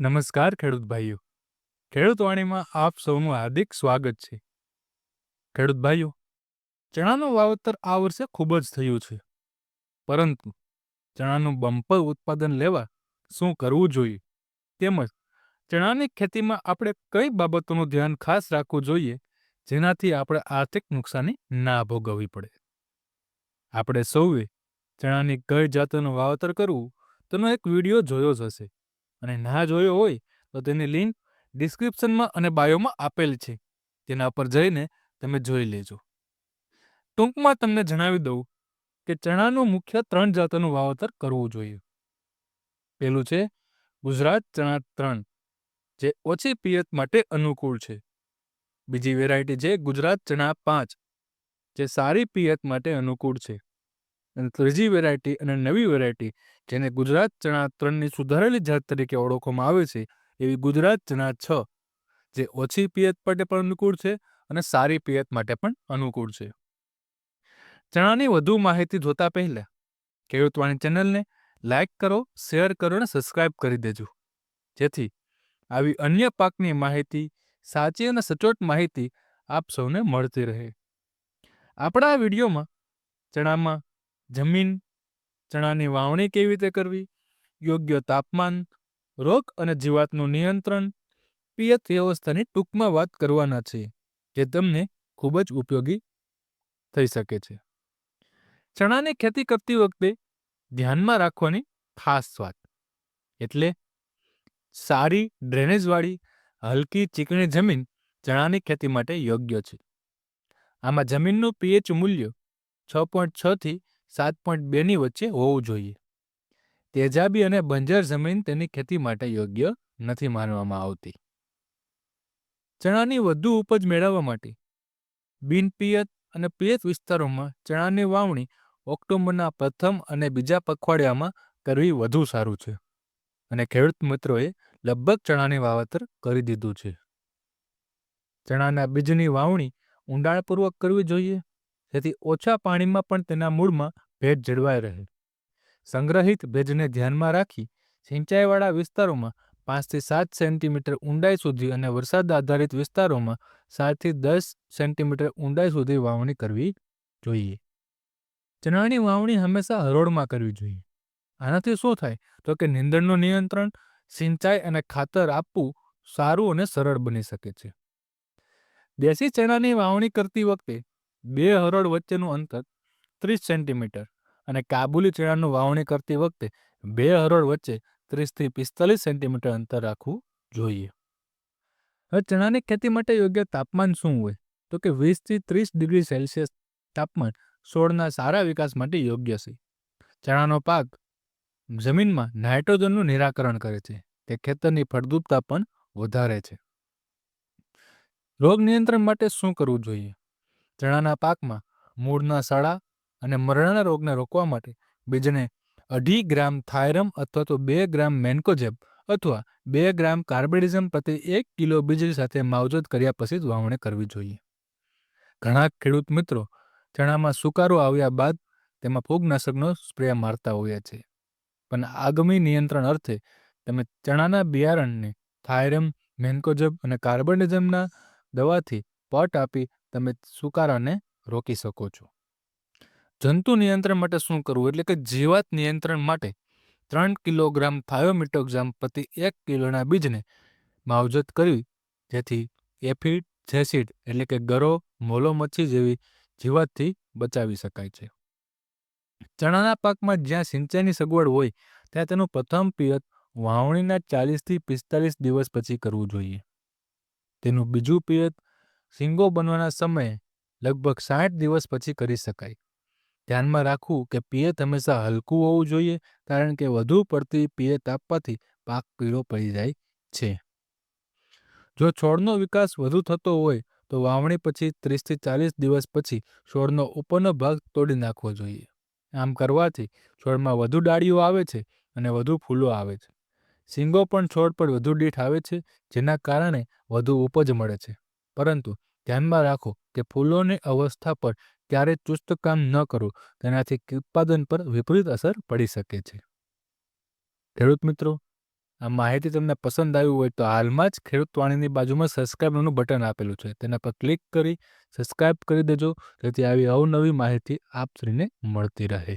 નમસ્કાર ખેડૂત ભાઈઓ. ખેડૂત વાણીમાં આપ સૌનું હાર્દિક સ્વાગત છે. ખેડૂત ભાઈઓ, ચણાનું વાવેતર આ વર્ષે ખૂબ જ થયું છે. પરંતુ ચણાનું બમ્પર ઉત્પાદન લેવા શું કરવું જોઈએ? તેમજ ચણાની ખેતીમાં આપણે કઈ બાબતોનું ધ્યાન ખાસ રાખવું જોઈએ? જેનાથી આપણે આર્થિક નુકસાની ના ભોગવવી પડે. આપણે સૌએ ચણાની કઈ જાતોનું વાવેતર કરવું, તેનો એક વીડિયો જોયો જ હશે. અને ના જોયો હોય તો તેની લિંક ડિસ્ક્રિપ્શનમાં અને બાયોમાં આપેલ છે. તેના પર જઈને તમે જોઈ લેજો. ટૂંકમાં તમને જણાવી દઉં કે ચણાનું મુખ્ય ત્રણ જાતોનું વાવેતર કરવું જોઈએ. પેલું છે ગુજરાત ચણા ત્રણ, જે ઓછી પિયત માટે અનુકૂળ છે. બીજી વેરાયટી છે ગુજરાત ચણા પાંચ, જે સારી પિયત માટે અનુકૂળ છે. અને ત્રીજી વેરાયટી અને નવી વેરાયટી જેને ગુજરાત ચણા ત્રણની સુધારેલી જાત તરીકે ઓળખવામાં આવે છે, એવી ગુજરાત ચણા છ, જે ઓછી પિયત માટે પણ અનુકૂળ છે અને સારી પિયત માટે પણ અનુકૂળ છે. ચણાની વધુ માહિતી જોતા પહેલા ખેડૂતવાણી ચેનલને લાઇક કરો, શેર કરો અને સબસ્ક્રાઇબ કરી દેજો. જેથી આવી અન્ય પાકની માહિતી, સાચી અને સચોટ માહિતી આપ સૌને મળતી રહે. આપણા આ વિડીયોમાં ચણામાં જમીન, ચણાની વાવણી કેવી રીતે કરવી, યોગ્ય તાપમાન, રોગ અને જીવાતનું નિયંત્રણ, પિયત વ્યવસ્થાની ટૂંકમાં વાત કરવાના છે, જે તમને ખૂબ જ ઉપયોગી થઈ શકે છે. ચણાની ખેતી કરતી વખતે ધ્યાનમાં રાખવાની ખાસ વાત, એટલે સારી ડ્રેનેજવાળી, હલકી, ચીકણી જમીન ચણાની ખેતી માટે યોગ્ય છે. આમાં જમીનનું પીએચ મૂલ્ય છ પોઈન્ટ છથી સાત પોઈન્ટ બેની વચ્ચે હોવું જોઈએ. તેજાબી અને બંજર જમીન તેની ખેતી માટે યોગ્ય નથી માનવામાં આવતી. ચણાની વધુ ઉપજ મેળવવા માટે બિનપિયત અને પિયત વિસ્તારોમાં ચણાની વાવણી ઓક્ટોબરના પ્રથમ અને બીજા પખવાડિયામાં કરવી વધુ સારું છે અને ખેડૂત મિત્રોએ લગભગ ચણાની વાવેતર કરી દીધું છે. ચણાના બીજની વાવણી ઊંડાણપૂર્વક કરવી જોઈએ જેથી ઓછા પાણીમાં પણ તેના મૂળમાં ભેજ જળવાઈ રહે. સંગ્રહિત ભેજને ધ્યાનમાં રાખી સિંચાઈવાળા વિસ્તારોમાં પાંચથી સાત સેન્ટીમીટર ઊંડાઈ સુધી અને વરસાદ આધારિત વિસ્તારોમાં સાતથી દસ સેન્ટીમીટર ઊંડાઈ સુધી વાવણી કરવી જોઈએ. ચણાની વાવણી હંમેશા હરોળમાં કરવી જોઈએ. આનાથી શું થાય? તો કે નીંદણનું નિયંત્રણ, સિંચાઈ અને ખાતર આપવું સારું અને સરળ બની શકે છે. દેશી ચણાની વાવણી કરતી વખતે બે હરોળ વચ્ચેનું અંતર ત્રીસ સેન્ટીમીટર અને કાબુલી ચણાનું વાવણી કરતી વખતે બે હરોળ વચ્ચે ત્રીસથી પિસ્તાલીસ સેન્ટીમીટર અંતર રાખવું જોઈએ. હવે ચણાની ખેતી માટે યોગ્ય તાપમાન શું હોય? તો કે વીસથી ત્રીસ ડિગ્રી સેલ્સિયસ તાપમાન છોડના સારા વિકાસ માટે યોગ્ય છે. ચણાનો પાક જમીનમાં નાઇટ્રોજનનું નિરાકરણ કરે છે. તે ખેતરની ફળદ્રુપતા પણ વધારે છે. રોગ નિયંત્રણ માટે શું કરવું જોઈએ? ચણાના પાકમાં મૂળના સડા અને મરણાના રોગને રોકવા માટે બીજને અઢી ગ્રામ થાયરમ અથવા તો બે ગ્રામ મેન્કોજેબ અથવા બે ગ્રામ કાર્બેડિઝમ પ્રતિ એક કિલો બીજ સાથે માવજત કર્યા પછી જ વાવણી કરવી જોઈએ. ઘણા ખેડૂત મિત્રો ચણામાં સુકારો આવ્યા બાદ તેમાં ફૂગનાશકનો સ્પ્રે મારતા હોઈએ છે. પણ આગમી નિયંત્રણ અર્થે તમે ચણાના બિયારણને થાયરમ, મેન્કોજબ અને કાર્બનિઝમના દવાથી પટ આપી તમે સુકારાને રોકી શકો છો. જંતુ નિયંત્રણ માટે શું કરવું? એટલે કે જીવાત નિયંત્રણ માટે ત્રણ કિલોગ્રામ થાયોમિટોક્ઝામ પ્રતિ એક કિલોના બીજને માવજત કરવી. જેથી એફિડ, જેસિડ એટલે કે ગરો, મોલો મચ્છી જેવી જીવાતથી બચાવી શકાય છે. ચણાના પાકમાં જ્યાં સિંચાઈની સગવડ હોય, ત્યાં તેનું પ્રથમ પિયત વાવણીના ચાલીસથી પિસ્તાલીસ દિવસ પછી કરવું જોઈએ. તેનું બીજું પિયત શીંગો બનવાના સમયે લગભગ સાઠ દિવસ પછી કરી શકાય. ધ્યાનમાં રાખવું કે પિયત હંમેશા હલકું હોવું જોઈએ, કારણ કે વધુ પડતી પિયત આપવાથી પાક પીળો પડી જાય છે. જો છોડનો વિકાસ વધુ થતો હોય, તો વાવણી પછી ત્રીસથી ચાલીસ દિવસ પછી છોડનો ઉપરનો ભાગ તોડી નાખવો જોઈએ. આમ કરવાથી છોડમાં વધુ ડાળીઓ આવે છે અને વધુ ફૂલો આવે છે. શીંગો પણ છોડ પર વધુ દીઠ આવે છે, જેના કારણે વધુ ઉપજ મળે છે. પરંતુ ધ્યાનમાં રાખો કે ફૂલોની અવસ્થા પર ક્યારે ચુસ્ત કામ ન કરો, તેનાથી ઉત્પાદન પર વિપરીત અસર પડી શકે છે. ખેડૂત મિત્રો, આ માહિતી તમને પસંદ આવી હોય તો હાલમાં જ ખેડૂત વાણીની બાજુમાં સબસ્ક્રાઈબનું બટન આપેલું છે. તેના પર ક્લિક કરી સબસ્ક્રાઈબ કરી દેજો, જેથી આવી અવનવી માહિતી આપ શ્રીને મળતી રહે.